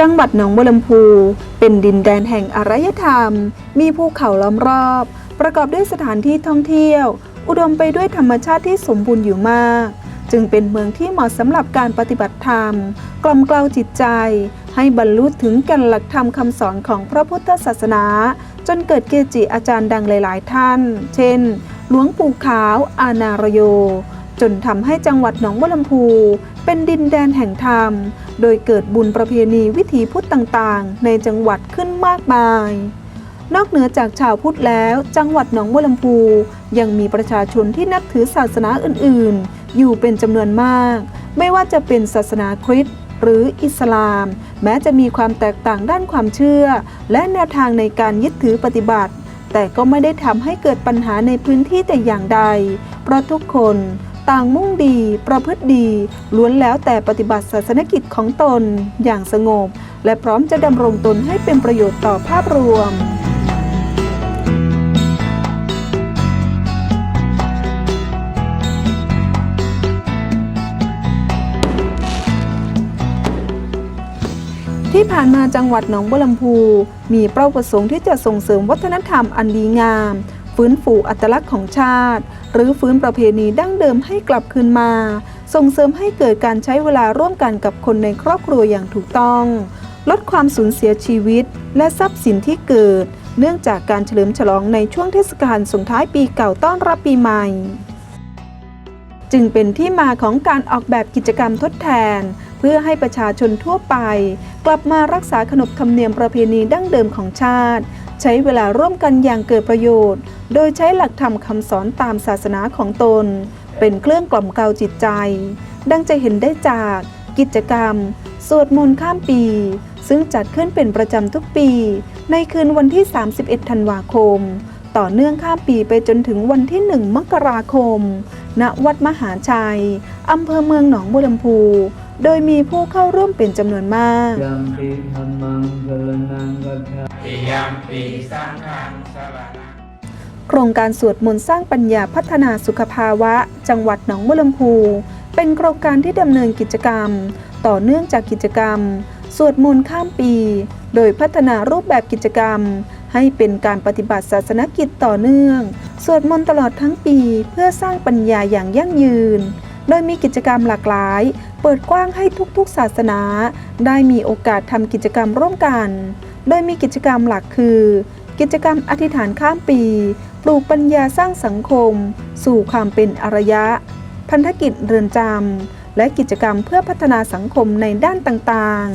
จังหวัดหนองบัวลำพูเป็นดินแดนแห่งอารยธรรม มีภูเขาล้อมรอบ ประกอบด้วยสถานที่ท่องเที่ยว อุดมไปด้วยธรรมชาติที่สมบูรณ์อยู่มาก จึงเป็นเมืองที่เหมาะสำหรับการปฏิบัติธรรม กล่อมกล่าจิตใจ ให้บรรลุถึงกันหลักธรรมคำสอนของพระพุทธศาสนา จนเกิดเกจิอาจารย์ดังหลาย ๆ ท่าน เช่น หลวงปู่ขาว อานารโย จนทำให้จังหวัดหนองบัวลำพูเป็นดินแดนแห่งธรรม โดยเกิดบุญประเพณีวิถีพุทธต่างๆ ในจังหวัดขึ้นมากมาย นอกเหนือจากชาวพุทธแล้ว จังหวัดหนองบัวลำพูยังมีประชาชนที่นับถือศาสนาอื่นๆ อยู่เป็นจำนวนมาก ไม่ว่าจะเป็นศาสนาคริสต์หรืออิสลาม แม้จะมีความแตกต่างด้านความเชื่อ และแนวทางในการยึดถือปฏิบัติ แต่ก็ไม่ได้ทำให้เกิดปัญหาในพื้นที่แต่อย่างใด เพราะทุกคน ต่างมุ่งดี ประพฤติดี ล้วนแล้วแต่ปฏิบัติศาสนกิจของตน อย่างสงบ และพร้อมจะดำรงตนให้เป็นประโยชน์ต่อภาพรวมที่ผ่านมาจังหวัดหนองบัวลำพู มีเป้าประสงค์ที่จะส่งเสริมวัฒนธรรมอันดีงาม ฟื้นฟูอัตลักษณ์ของชาติ หรือฟื้นประเพณีดั้งเดิมให้กลับคืนมา ส่งเสริมให้เกิดการใช้เวลาร่วมกันกับคนในครอบครัวอย่างถูกต้อง ลดความสูญเสียชีวิต และทรัพย์สินที่เกิด เนื่องจากการเฉลิมฉลองในช่วงเทศกาลส่งท้ายปีเก่าต้อนรับปีใหม่ จึงเป็นที่มาของการออกแบบกิจกรรมทดแทน เพื่อให้ประชาชนทั่วไป กลับมารักษาขนบธรรมเนียมประเพณีดั้งเดิมของชาติ ใช้เวลาร่วมกันอย่างเกิดประโยชน์ โดยใช้หลักธรรมคำสอนตามศาสนาของตน เป็นเครื่องกล่อมเกลาจิตใจ ดังจะเห็นได้จากกิจกรรม สวดมนต์ข้ามปี ซึ่งจัดขึ้นเป็นประจำทุกปี ในคืนวันที่ 31 ธันวาคม ต่อเนื่องข้ามปีไปจนถึงวันที่ 1 มกราคม ณ วัดมหาชัย อำเภอเมืองหนองบัวลำพู โดยมีผู้เข้าร่วมเป็นจำนวนมากยัมปิธรรมังสรณังกัจฉาติยมปีสังฆังสรณังโครงการสวดมนต์สร้างปัญญาพัฒนาสุขภาวะ จังหวัดหนองบัวลำพู เป็นโครงการที่ดำเนินกิจกรรม ต่อเนื่องจากกิจกรรม สวดมนต์ข้ามปี โดยพัฒนารูปแบบกิจกรรม ให้เป็นการปฏิบัติศาสนกิจต่อเนื่อง สวดมนต์ตลอดทั้งปี เพื่อสร้างปัญญาอย่างยั่งยืน โดยมีกิจกรรมหลากหลาย เปิดกว้างให้ทุกๆศาสนา ได้มีโอกาสทำกิจกรรมร่วมกัน โดยมีกิจกรรมหลักคือ กิจกรรมอธิษฐานข้ามปี ปลูกปัญญาสร้างสังคม สู่ความเป็นอารยะ พันธกิจเรือนจำและกิจกรรมเพื่อพัฒนาสังคมในด้านต่างๆ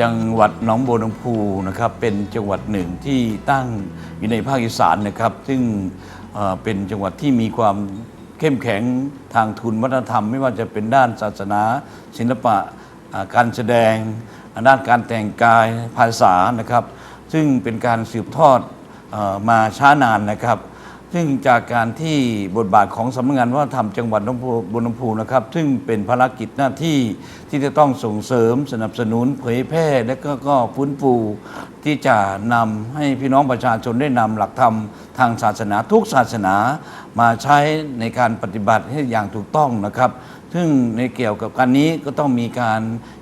จังหวัดหนองบัวลำพูนะครับเป็นจังหวัดหนึ่งที่ตั้งอยู่ในภาคอีสานนะครับ ซึ่งเอ่อเป็นจังหวัดที่มีความ เข้มแข็งทางทุนวัฒนธรรม ไม่ว่าจะเป็นด้านศาสนา ศิลปะการแสดง ด้านการแต่งกายภาษานะครับ ซึ่งเป็นการสืบทอดมาช้านานนะครับ ซึ่งจากการที่บทบาทของสำนักงานวัฒนธรรมจังหวัดหนองบัวบัวลำพูนะครับ ซึ่งเป็นภารกิจหน้าที่ที่จะต้องส่งเสริมสนับสนุนเผยแพร่และก็ก็ฟื้นฟูที่จะนำให้พี่น้องประชาชนได้นำหลักธรรม ทางศาสนาทุกศาสนามาใช้ในการปฏิบัติให้อย่างถูกต้องนะครับ ซึ่งในเกี่ยวกับการนี้ก็ต้องมีการ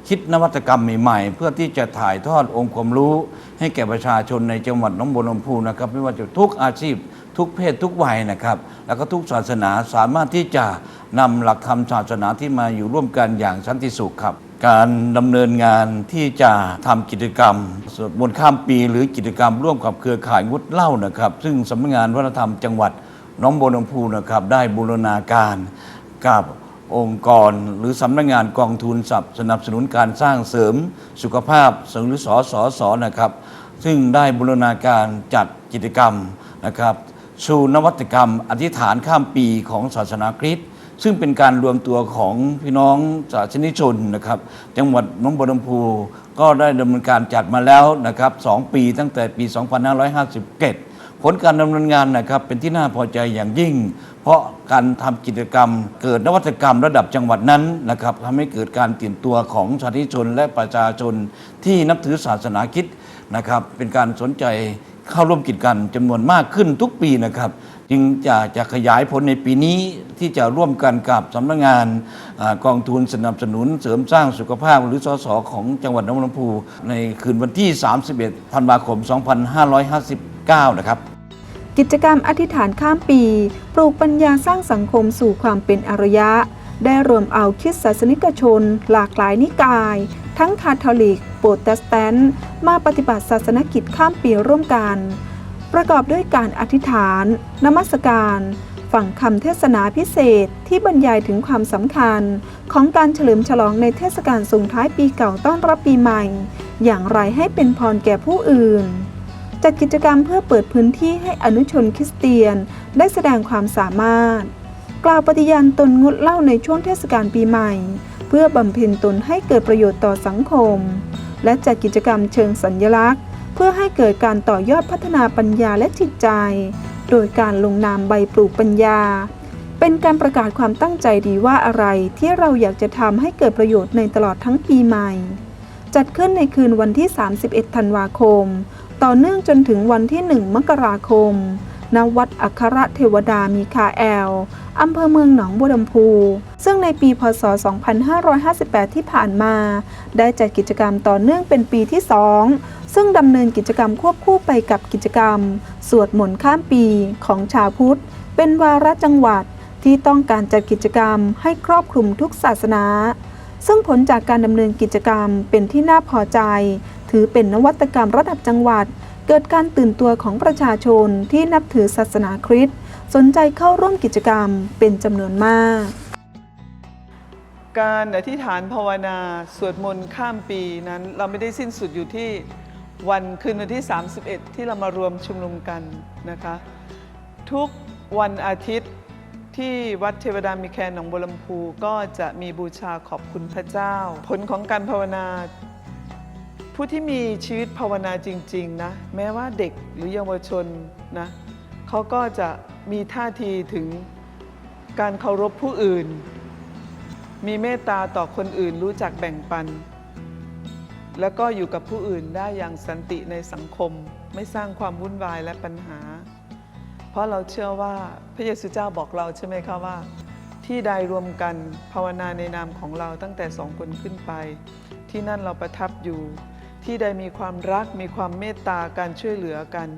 คิดนวัตกรรมใหม่ๆ เพื่อที่จะถ่ายทอดองค์ความรู้ ให้แก่ประชาชนในจังหวัดน้องบัวลำพูนะครับ ไม่ว่าจะทุกอาชีพ ทุกเพศทุกวัยนะครับ แล้วก็ทุกศาสนาสามารถที่จะนำหลักธรรมศาสนาที่มาอยู่ร่วมกันอย่างสันติสุขครับ การดำเนินงานที่จะทำกิจกรรมสวดมนต์ข้ามปีหรือกิจกรรมร่วมกับเครือข่ายงดเหล้านะครับ ซึ่งสำนักงานวัฒนธรรมจังหวัดน้องบัวลำพูนะครับ ได้บูรณาการกับองค์กร หรือสำนักงานกองทุนสนับสนับสนุนการสร้างเสริมสุขภาพสหรือสอสอสอนะครับ ซึ่งได้บูรณาการจัดกิจกรรมนะครับชูนวัตกรรมอธิษฐานข้ามปีของศาสนาคริสต์ ซึ่งเป็นการรวมตัวของพี่น้องศาสนิกชนนะครับ จังหวัดน้องบัวลำพูก็ได้ดำเนินการจัดมาแล้วนะครับสองปีตั้งแต่ปี 2557 ผลการดำเนินงานนะครับเป็นที่น่าพอใจอย่างยิ่ง เพราะการทำกิจกรรม เกิดนวัตกรรมระดับจังหวัดนั้นนะครับทำให้เกิดการตื่นตัวของสาธารณชนและประชาชนที่นับถือศาสนาคิดนะครับเป็นการสนใจ เข้าร่วมกิจกรรมจำนวนมากขึ้นทุกปีนะครับ จึงจะจะขยายผลในปีนี้ที่จะร่วมกันกับสำนักงานอกองทุนสนับสนุนเสริมสร้างสุขภาพหรือสสของจังหวัดหนองบัวลำพู ในคืนวันที่ 31 ธันวาคม 2559 นะครับกิจกรรมอธิษฐานข้ามปี ปลูกปัญญาสร้างสังคมสู่ความเป็นอารยะ ได้รวมเอาคริดศาสนิกชน หลากหลายนิกาย ทั้งคาทอลิก โปรเตสแตนต์ มาปฏิบัติศาสนกิจข้ามปีร่วมกัน ประกอบด้วยการอธิษฐาน นมัสการฟังคำเทศนาพิเศษที่บรรยายถึงความสำคัญ ของการเฉลิมฉลองในเทศกาลส่งท้ายปีเก่าต้อนรับปีใหม่ อย่างไรให้เป็นพรแก่ผู้อื่นจัดกิจกรรมเพื่อเปิดพื้นที่ให้อนุชนคริสเตียนได้แสดงความสามารถ กล่าวปฏิญาณตนงดเหล้าในช่วงเทศกาลปีใหม่ เพื่อบำเพ็ญตนให้เกิดประโยชน์ต่อสังคม และจัดกิจกรรมเชิงสัญญลักษณ์ เพื่อให้เกิดการต่อยอดพัฒนาปัญญาและจิตใจ โดยการลงนามใบปลูกปัญญา เป็นการประกาศความตั้งใจดีว่าอะไรที่เราอยากจะทำให้เกิดประโยชน์ในตลอดทั้งปีใหม่ จัดขึ้นในคืนวันที่ 31 ธันวาคม ต่อเนื่องจนถึงวันที่ 1 มกราคม ณวัดอัครเทวดามีคาแอล อำเภอเมืองหนองบัวลำพู ซึ่งในปีพศ 2558 ที่ผ่านมา ได้จัดกิจกรรมต่อเนื่องเป็นปีที่ 2 ซึ่งดำเนินกิจกรรมควบคู่ไปกับกิจกรรม สวดมนต์ข้ามปีของชาวพุทธ เป็นวาระจังหวัดที่ต้องการจัดกิจกรรมให้ครอบคลุมทุกศาสนา ซึ่งผลจากการดำเนินกิจกรรมเป็นที่น่าพอใจ ถือเป็นนวัตกรรมระดับจังหวัด เกิดการตื่นตัวของประชาชนที่นับถือศาสนาคริสต์สนใจเข้าร่วมกิจกรรมเป็นจำนวนมาก การอธิษฐานภาวนาสวดมนต์ข้ามปีนั้น เราไม่ได้สิ้นสุดอยู่ที่วันคืนวันที่ 31 ที่เรามารวมชุมนุมกันนะคะ ทุกวันอาทิตย์ที่วัดเทวดามีแคนหนองบัวลำพูก็จะมีบูชาขอบคุณพระเจ้า ผลของการภาวนา ผู้ที่มีชีวิตภาวนาจริง ๆ นะ แม้ว่าเด็กหรือเยาวชนนะเขาก็จะมีท่าทีถึงการเคารพผู้อื่น มีเมตตาต่อคนอื่นรู้จักแบ่งปัน แล้วก็อยู่กับผู้อื่นได้อย่างสันติในสังคม ไม่สร้างความวุ่นวายและปัญหา เพราะเราเชื่อว่าพระเยซูเจ้าบอกเราใช่ไหมคะว่า ที่ใดรวมกันภาวนาในนามของเราตั้งแต่สองคนขึ้นไป ที่นั่นเราประทับอยู่ ที่ใดมีความรักมีความเมตตาการช่วยเหลือกัน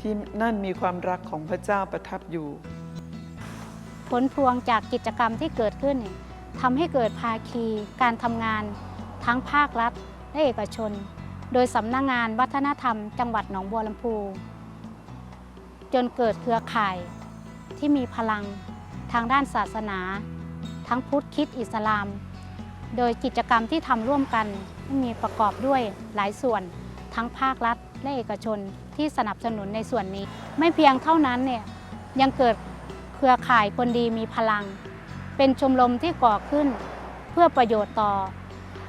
ที่นั่นมีความรักของพระเจ้าประทับอยู่ ผลพวงจากกิจกรรมที่เกิดขึ้นทำให้เกิดภาคีการทำงานทั้งภาครัฐและเอกชน โดยสำนักงงานวัฒนธรรม จังหวัดหนองบัวลำพู จนเกิดเครือข่ายที่มีพลังทางด้านศาสนา ทั้งพุทธคิดอิสลาม โดยกิจกรรมที่ทำร่วมกัน มีประกอบด้วยหลายส่วนทั้งภาครัฐและเอกชนที่สนับสนุนในส่วนนี้ ไม่เพียงเท่านั้นเนี่ยยังเกิดเครือข่ายคนดีมีพลัง เป็นชมรมที่ก่อขึ้น เพื่อประโยชน์ต่อ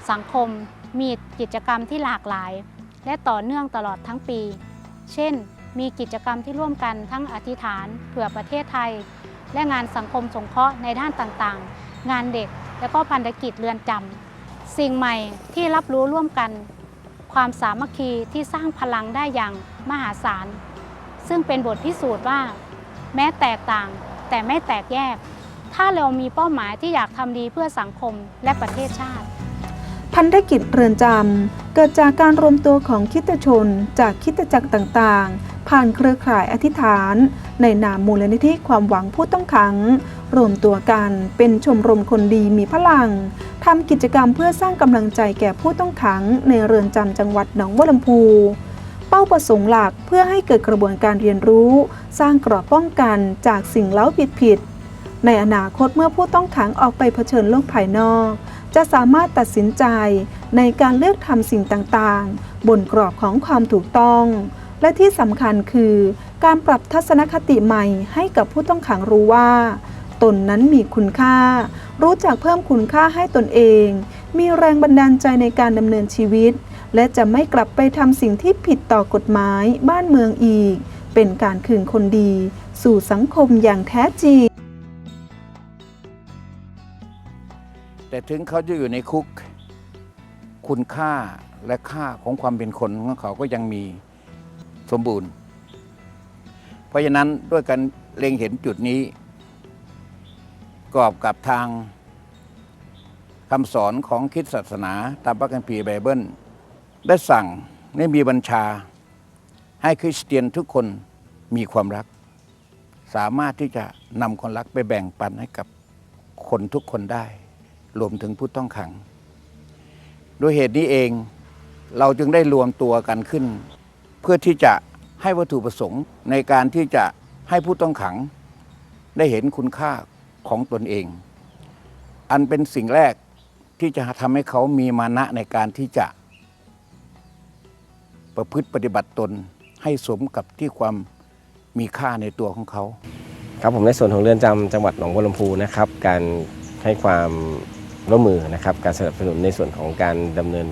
สังคมมีกิจกรรมที่หลากหลาย และต่อเนื่องตลอดทั้งปี เช่น มีกิจกรรมที่ร่วมกันทั้งอธิษฐานเผื่อประเทศไทย และงานสังคมสงเคราะห์ในด้านต่างๆ งานเด็กและก็พันธกิจเรือนจำ สิ่งใหม่ที่รับรู้ร่วมกัน ความสามัคคีที่สร้างพลังได้อย่างมหาศาล ซึ่งเป็นบทพิสูจน์ว่า แม้แตกต่างแต่ไม่แตกแยก ถ้าเรามีเป้าหมายที่อยากทำดีเพื่อสังคมและประเทศชาติ พันธกิจเรือนจำเกิดจากการรวมตัวของคิตชนจากคิตจักรต่างๆ ผ่านเครือข่ายอธิษฐาน ในนามมูลนิธิความหวังผู้ต้องขัง รวมตัวกันเป็นชมรมคนดีมีพลังทำกิจกรรมเพื่อสร้างกำลังใจแก่ผู้ต้องขังในเรือนจำจังหวัดหนองบัวลำพู เป้าประสงค์หลักเพื่อให้เกิดกระบวนการเรียนรู้ สร้างกรอบป้องกันจากสิ่งเล้าผิดๆในอนาคตเมื่อผู้ต้องขังออกไปเผชิญโลกภายนอก จะสามารถตัดสินใจในการเลือกทำสิ่งต่างๆ บนกรอบของความถูกต้อง และที่สำคัญคือ การปรับทัศนคติใหม่ให้กับผู้ต้องขังรู้ว่า ตนนั้นมีคุณค่า รู้จักเพิ่มคุณค่าให้ตนเอง มีแรงบันดาลใจในการดำเนินชีวิต และจะไม่กลับไปทำสิ่งที่ผิดต่อกฎหมายบ้านเมืองอีก เป็นการคืนคนดี สู่สังคมอย่างแท้จริง แต่ถึงเขาจะอยู่ในคุก คุณค่าและค่าของความเป็นคนของเขาก็ยังมีสมบูรณ์ เพราะฉะนั้นด้วยกันเล็งเห็นจุดนี้ กอบกับทางคำสอนของคิดศาสนาตามพระคัมภีร์ไบเบิล ได้สั่งได้มีบัญชา ให้คริสเตียนทุกคนมีความรัก สามารถที่จะนำความรักไปแบ่งปันให้กับคนทุกคนได้ รวมถึงผู้ต้องขัง ด้วยเหตุนี้เองเราจึงได้รวมตัวกันขึ้น เพื่อที่จะให้วัตถุประสงค์ในการที่จะให้ผู้ต้องขัง ได้เห็นคุณค่า ของตนเอง อันเป็นสิ่งแรกที่จะทำให้เขามีมานะในการที่จะ ประพฤติปฏิบัติตนให้สมกับที่ความมีค่าในตัวของเขา ครับผมในส่วนของเรือนจำจังหวัดหนองบัวลำพูนะครับ การให้ความร่วมมือนะครับ การสนับสนุนในส่วนของการดำเนิน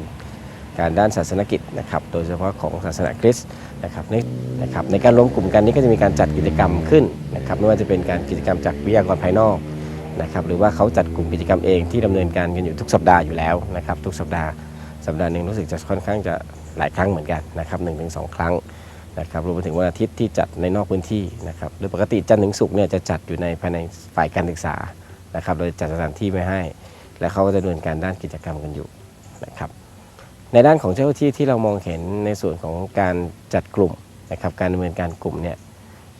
การด้านศาสนกิจนะครับโดยเฉพาะของศาสนาคริสต์นะครับในนะครับในการรวมกลุ่มกันนี้ก็จะมีการจัดกิจกรรมขึ้นนะครับไม่ว่าจะเป็นการกิจกรรมจากวิทยากรภายนอกนะครับหรือว่าเขาจัดกลุ่มกิจกรรมเองที่ดำเนินการกันอยู่ทุกสัปดาห์อยู่แล้วนะครับทุกสัปดาห์สัปดาห์หนึ่งรู้สึกจะค่อนข้างจะหลายครั้งเหมือนกันนะครับหนึ่งถึงสองครั้งนะครับรวมไปถึงวันอาทิตย์ที่จัดในนอกพื้นที่นะครับโดยปกติจันทร์ถึงศุกร์เนี่ยจะจัดอยู่ในภายในฝ่ายการศึกษานะครับโดยจัดสถานที่ไว้ให้ และเขาก็จะดำเนินการด้านกิจกรรมกันอยู่นะครับ ในด้านของเจ้าหน้าที่ที่เรามองเห็นในส่วนของการจัดกลุ่มนะครับการดำเนินการกลุ่มเนี่ย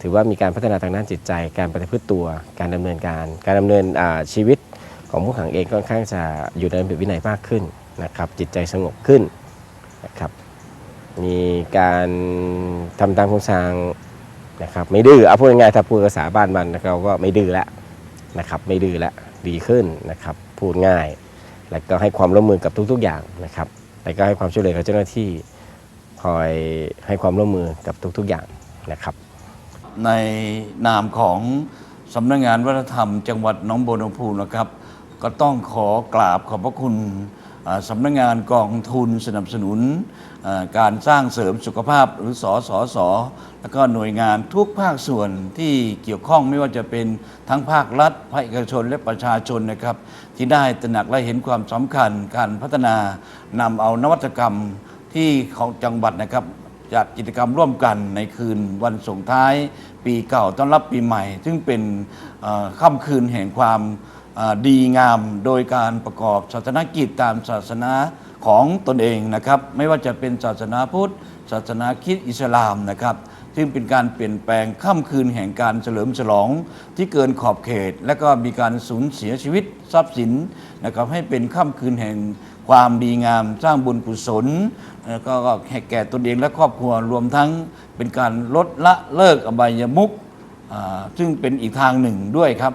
ถือว่ามีการพัฒนาทางด้านจิตใจ การปฏิพฤติตัว การดำเนินการ การดำเนินชีวิตของผู้ขังเองค่อนข้างจะอยู่ในระเบียบวินัยมากขึ้นนะครับจิตใจสงบขึ้นนะครับมีการทำตามครงสร้างนะครับไม่ดื้อเอาพูดง่ายๆถ้าพูดภาษาบ้านมันเราก็ไม่ดื้อแล้วนะครับไม่ดื้อแล้วดีขึ้นนะครับพูดง่าย แล้วก็ให้ความร่วมมือกับทุกๆอย่างนะครับ แล้วก็ให้ความช่วยเหลือกับเจ้าหน้าที่คอยให้ความร่วมมือกับทุกๆอย่างนะครับ ในนามของสำนักงานวัฒนธรรม จังหวัดหนองบัวลำพูนะครับ ก็ต้องขอกราบขอบพระคุณ สำนักงานกองทุนสนับสนุนการสร้างเสริมสุขภาพหรือสอสอสอแล้วก็หน่วยงานทุกภาคส่วนที่เกี่ยวข้องไม่ว่าจะเป็นทั้งภาครัฐภาคเอกชนและประชาชนนะครับ ที่ได้ตระหนักและเห็นความสำคัญการพัฒนานำเอานวัตกรรมที่ของจังหวัดนะครับจัดกิจกรรมร่วมกันในคืนวันส่งท้าย ปีเก่าต้อนรับปีใหม่ ซึ่งเป็นเอ่อค่ำคืนแห่งความ ดีงามโดยการประกอบศาสนกิจตามศาสนาของตนเองนะครับ ไม่ว่าจะเป็นศาสนาพุทธ ศาสนาคริสต์อิสลามนะครับ ซึ่งเป็นการเปลี่ยนแปลงค่ำคืนแห่งการเฉลิมฉลองที่เกินขอบเขต และก็มีการสูญเสียชีวิตทรัพย์สินนะครับให้เป็นค่ำคืนแห่งความดีงามสร้างบุญกุศลแล้วก็แก่ตนเองและครอบครัวรวมทั้งเป็นการลดละเลิกอบายมุขซึ่งเป็นอีกทางหนึ่งด้วยครับ